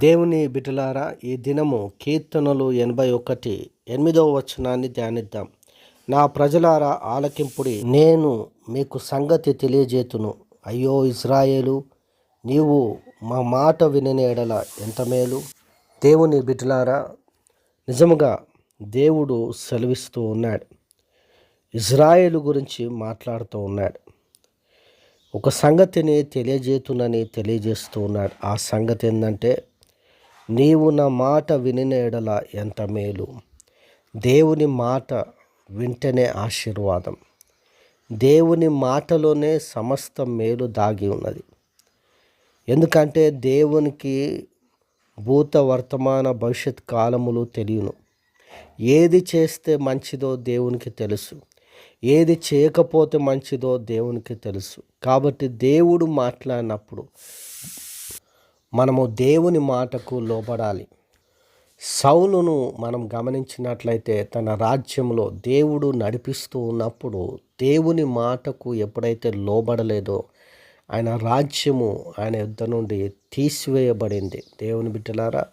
దేవుని బిడ్డలారా ఈ దినము కీర్తనలు ఎనభై ఒకటి ఎనిమిదవ వచనాన్ని ధ్యానిద్దాం. నా ప్రజలారా ఆలకింపుడి నేను మీకు సంగతి తెలియజేతును. అయ్యో ఇజ్రాయేలు నీవు మా మాట వినని ఎడల ఎంత మేలు. దేవుని బిడ్డలారా నిజముగా దేవుడు సెలవిస్తూ ఉన్నాడు. ఇజ్రాయేలు గురించి మాట్లాడుతూ ఉన్నాడు. ఒక సంగతిని తెలియజేతునని తెలియజేస్తూ ఉన్నాడు. ఆ సంగతి ఏంటంటే నీవు నా మాట వినిన ఎడల ఎంత మేలు. దేవుని మాట వింటేనే ఆశీర్వాదం. దేవుని మాటలోనే సమస్త మేలు దాగి ఉన్నది. ఎందుకంటే దేవునికి భూత వర్తమాన భవిష్యత్ కాలములు తెలియను. ఏది చేస్తే మంచిదో దేవునికి తెలుసు. ఏది చేయకపోతే మంచిదో దేవునికి తెలుసు. కాబట్టి దేవుడు మాట్లాడినప్పుడు మనము దేవుని మాటకు లోబడాలి. సౌలును మనం గమనించినట్లయితే తన రాజ్యంలో దేవుడు నడిపిస్తూ ఉన్నప్పుడు దేవుని మాటకు ఎప్పుడైతే లోబడలేదో ఆయన రాజ్యము ఆయన యుద్ధ నుండి తీసివేయబడింది. దేవుని బిడ్డలారా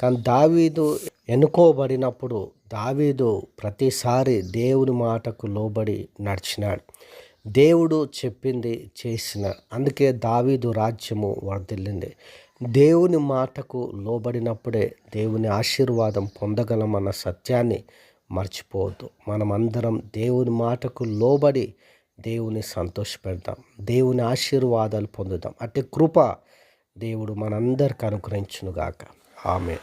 కానీ దావీదు ఎన్నుకోబడినప్పుడు దావీదు ప్రతిసారి దేవుని మాటకు లోబడి నడిచినాడు. దేవుడు చెప్పింది చేసిన. అందుకే దావీదు రాజ్యము వర్ధిల్లింది దేవుని మాటకు లోబడినప్పుడే దేవుని ఆశీర్వాదం పొందగలమన్న సత్యాన్ని మర్చిపోవద్దు. మనమందరం దేవుని మాటకు లోబడి దేవుని సంతోషపెడదాం. దేవుని ఆశీర్వాదాలు పొందుదాం. అట్టి కృప దేవుడు మనందరికి అనుగ్రహించునుగాక. ఆమె